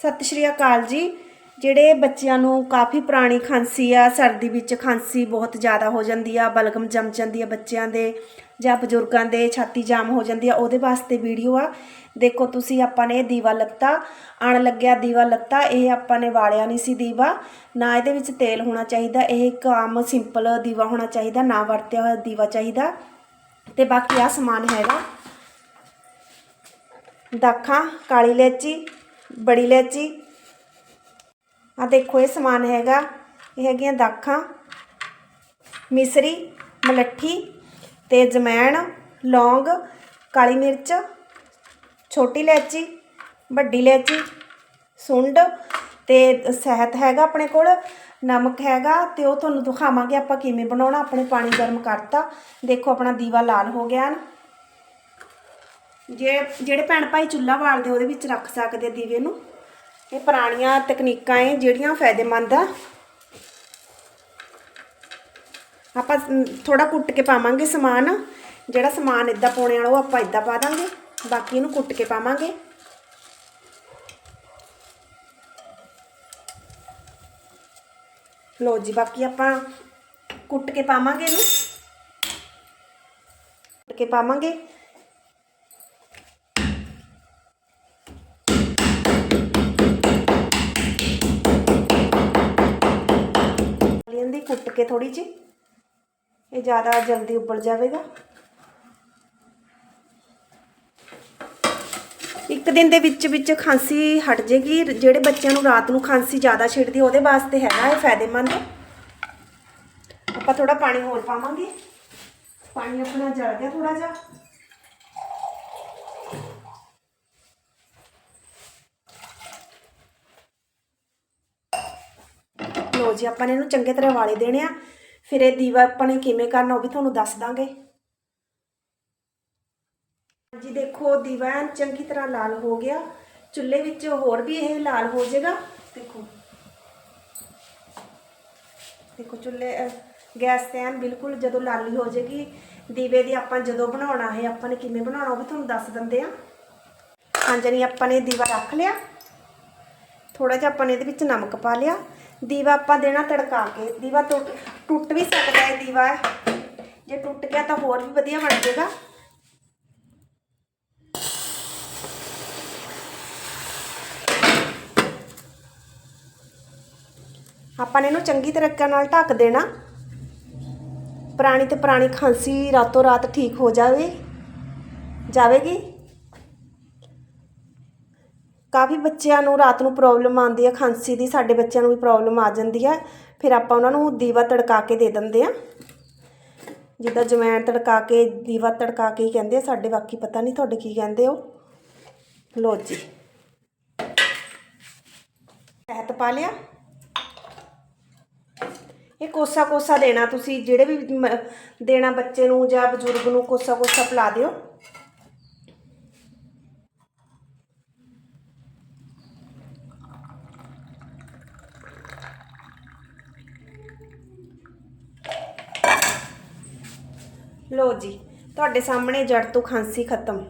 ਸਤਿ ਸ਼੍ਰੀ ਅਕਾਲ ਜੀ। ਜਿਹੜੇ ਬੱਚਿਆਂ ਨੂੰ ਕਾਫੀ ਪੁਰਾਣੀ ਖਾਂਸੀ ਆ, ਸਰਦੀ ਵਿੱਚ ਖਾਂਸੀ ਬਹੁਤ ਜ਼ਿਆਦਾ ਹੋ ਜਾਂਦੀ ਆ, ਬਲਗਮ ਜੰਮ ਜਾਂਦੀ ਆ ਬੱਚਿਆਂ ਦੇ ਜਾਂ ਬਜ਼ੁਰਗਾਂ ਦੇ, ਛਾਤੀ ਜਾਮ ਹੋ ਜਾਂਦੀ ਆ, ਉਹਦੇ ਵਾਸਤੇ ਵੀਡੀਓ ਆ। ਦੇਖੋ ਤੁਸੀਂ ਆਪਾਂ ਨੇ ਦੀਵਾ ਲੱਤਾ ਅਣ ਲੱਗਿਆ ਦੀਵਾ ਲੱਤਾ, ਇਹ ਆਪਾਂ ਨੇ ਵਾਲਿਆ ਨਹੀਂ ਸੀ ਦੀਵਾ। ਨਾ ਇਹਦੇ ਵਿੱਚ ਤੇਲ ਹੋਣਾ ਚਾਹੀਦਾ, ਇਹ ਇੱਕ ਆਮ ਸਿੰਪਲ ਦੀਵਾ ਹੋਣਾ ਚਾਹੀਦਾ, ਨਾ ਵਰਤਿਆ ਹੋਇਆ ਦੀਵਾ ਚਾਹੀਦਾ। ਤੇ ਬਾਕੀ ਆ ਸਮਾਨ ਹੈਗਾ। ਦਾਖਾਂ, ਕਾਲੀ ਇਲਾਇਚੀ ਬੜੀ ਇਲਾਇਚੀ ਆ ਦੇਖੋ ਇਹ ਸਮਾਨ ਹੈਗਾ। ਇਹ ਹੈਗੀਆਂ ਦਾਖਾਂ, ਮਿਸਰੀ, ਮਲੱਠੀ ਤੇ ਜਮੈਣ, ਲੌਂਗ, ਕਾਲੀ ਮਿਰਚ, ਛੋਟੀ ਇਲਾਇਚੀ ਵੱਡੀ ਇਲਾਇਚੀ ਸੁੰਡ ਤੇ ਸਹਿਤ ਹੈਗਾ ਆਪਣੇ ਕੋਲ, ਨਮਕ ਹੈਗਾ ਤੇ ਉਹ ਤੁਹਾਨੂੰ ਦਿਖਾਵਾਂਗੇ ਆਪਾਂ ਕਿਵੇਂ ਬਣਾਉਣਾ। ਆਪਣੇ ਪਾਣੀ ਗਰਮ ਕਰਤਾ। ਦੇਖੋ ਆਪਣਾ ਦੀਵਾ ਲਾਲ ਹੋ ਗਿਆ ਨਾ। ਜੇ ਜਿਹੜੇ ਭੈਣ ਭਾਈ ਚੁੱਲ੍ਹਾ ਬਾਲਦੇ ਉਹਦੇ ਵਿੱਚ ਰੱਖ ਸਕਦੇ ਆ ਦੀਵੇ ਨੂੰ। ਇਹ ਪੁਰਾਣੀਆਂ ਤਕਨੀਕਾਂ ਏ, ਜਿਹੜੀਆਂ ਫਾਇਦੇਮੰਦ ਆ। ਆਪਾਂ ਥੋੜਾ ਕੁੱਟ ਕੇ ਪਾਵਾਂਗੇ ਸਮਾਨ। ਜਿਹੜਾ ਸਮਾਨ ਇਦਾਂ ਪਾਉਣੇ ਵਾਲਾ, ਉਹ ਆਪਾਂ ਇਦਾਂ ਪਾ ਦਾਂਗੇ। ਬਾਕੀ ਇਹਨੂੰ ਕੁੱਟ ਕੇ ਪਾਵਾਂਗੇ। ਲੋ ਜੀ, ਬਾਕੀ ਆਪਾਂ ਕੁੱਟ ਕੇ ਪਾਵਾਂਗੇ ਇਹਨੂੰ। ਕੁੱਟ ਕੇ ਪਾਵਾਂਗੇ। ਕੁੱਟ ਕੇ ਥੋੜੀ ਜਿਹੀ। ਇਹ ਜ਼ਿਆਦਾ ਜਲਦੀ ਉੱਬਲ ਜਾਵੇਗਾ। ਇੱਕ ਦਿਨ ਦੇ ਵਿੱਚ ਵਿੱਚ ਖਾਂਸੀ ਹਟ ਜੇਗੀ ਜਿਹੜੇ ਬੱਚਿਆਂ ਨੂੰ ਰਾਤ ਨੂੰ ਖਾਂਸੀ ਜ਼ਿਆਦਾ ਛਿੜਦੀ, ਉਹਦੇ ਵਾਸਤੇ ਹੈਗਾ ਇਹ ਫਾਇਦੇਮੰਦ। ਆਪਾਂ ਥੋੜਾ ਪਾਣੀ ਹੋਰ ਪਾਵਾਂਗੇ। ਪਾਣੀ ਆਪਣਾ ਜਲ ਗਿਆ ਥੋੜਾ ਜਿਹਾ। ਲੋ ਜੀ, ਆਪਾਂ ਨੇ ਇਹਨੂੰ ਚੰਗੇ ਤਰ੍ਹਾਂ ਵਾਲੇ ਦੇਣੇ ਆ। ਫਿਰ ਇਹ ਦੀਵਾ ਆਪਾਂ ਨੇ ਕਿਵੇਂ ਕਰਨਾ ਉਹ ਵੀ ਤੁਹਾਨੂੰ ਦੱਸ ਦਾਂਗੇ। ਜੀ ਦੇਖੋ, ਦੀਵਾ ਚੰਗੀ ਤਰ੍ਹਾਂ ਲਾਲ ਹੋ ਗਿਆ। ਚੁੱਲ੍ਹੇ ਵਿੱਚ ਹੋਰ ਵੀ ਇਹ ਲਾਲ ਹੋ ਜਾਏਗਾ। ਦੇਖੋ। ਦੇਖੋ, ਚੁੱਲ੍ਹੇ ਗੈਸ ਤੇ ਐਨ ਬਿਲਕੁਲ ਜਦੋਂ ਲਾਲੀ ਹੋ ਜਾਏਗੀ, ਦੀਵੇ ਦੀ ਆਪਾਂ ਜਦੋਂ ਬਣਾਉਣਾ ਹੈ, ਆਪਾਂ ਨੇ ਕਿਵੇਂ ਬਣਾਉਣਾ ਉਹ ਵੀ ਤੁਹਾਨੂੰ ਦੱਸ ਦਿੰਦੇ ਆ। ਹਾਂਜੀ ਨਹੀਂ ਆਪਾਂ ਨੇ ਦੀਵਾ ਰੱਖ ਲਿਆ। ਥੋੜਾ ਜਿਹਾ ਆਪਾਂ ਨੇ ਇਹਦੇ ਵਿੱਚ ਨਮਕ ਪਾ ਲਿਆ। ਦੀਵਾ ਆਪਾਂ ਦੇਣਾ ਤੜਕਾ ਕੇ। ਦੀਵਾ ਟੁੱਟ ਟੁੱਟ ਵੀ ਸਕਦਾ ਹੈ, ਦੀਵਾ। ਜੇ ਟੁੱਟ ਗਿਆ ਤਾਂ ਹੋਰ ਵੀ ਵਧੀਆ ਬਣ ਜਾਏਗਾ। ਆਪਾਂ ਨੇ ਇਹਨੂੰ ਚੰਗੀ ਤਰੀਕੇ ਨਾਲ ਢੱਕ ਦੇਣਾ। ਪੁਰਾਣੀ ਤੇ ਪੁਰਾਣੀ ਖਾਂਸੀ ਰਾਤੋਂ ਰਾਤ ਠੀਕ ਹੋ ਜਾਵੇ। ਜਾਵੇਗੀ? ਕਾਫੀ ਬੱਚਿਆਂ ਨੂੰ ਰਾਤ ਨੂੰ ਪ੍ਰੋਬਲਮ ਆਉਂਦੀ ਹੈ ਖਾਂਸੀ ਦੀ, ਸਾਡੇ ਬੱਚਿਆਂ ਨੂੰ ਵੀ ਪ੍ਰੋਬਲਮ ਆ ਜਾਂਦੀ ਹੈ ਫਿਰ ਆਪਾਂ ਉਹਨਾਂ ਨੂੰ ਦੀਵਾ ਤੜਕਾ ਕੇ ਦੇ ਦਿੰਦੇ ਆ। ਜਿੱਦਾਂ ਜਵੈਣ ਤੜਕਾ ਕੇ, ਦੀਵਾ ਤੜਕਾ ਕੇ ਹੀ ਕਹਿੰਦੇ ਆ, ਸਾਡੇ ਬਾਕੀ ਪਤਾ ਨਹੀਂ ਤੁਹਾਡੇ ਕੀ ਕਹਿੰਦੇ ਹੋ। ਲੋ ਜੀ। ਤਹਿਤ ਪਾ ਲਿਆ। ਇਹ ਕੋਸਾ ਕੋਸਾ ਦੇਣਾ ਤੁਸੀਂ, ਜਿਹੜੇ ਵੀ ਮ- ਦੇਣਾ ਬੱਚੇ ਨੂੰ ਜਾਂ ਬਜ਼ੁਰਗ ਨੂੰ ਕੋਸਾ ਕੋਸਾ ਪਿਲਾ ਦਿਓ। ਲੋ ਜੀ ਤੁਹਾਡੇ ਸਾਹਮਣੇ ਜੜ ਤੋਂ ਖਾਂਸੀ ਖਤਮ।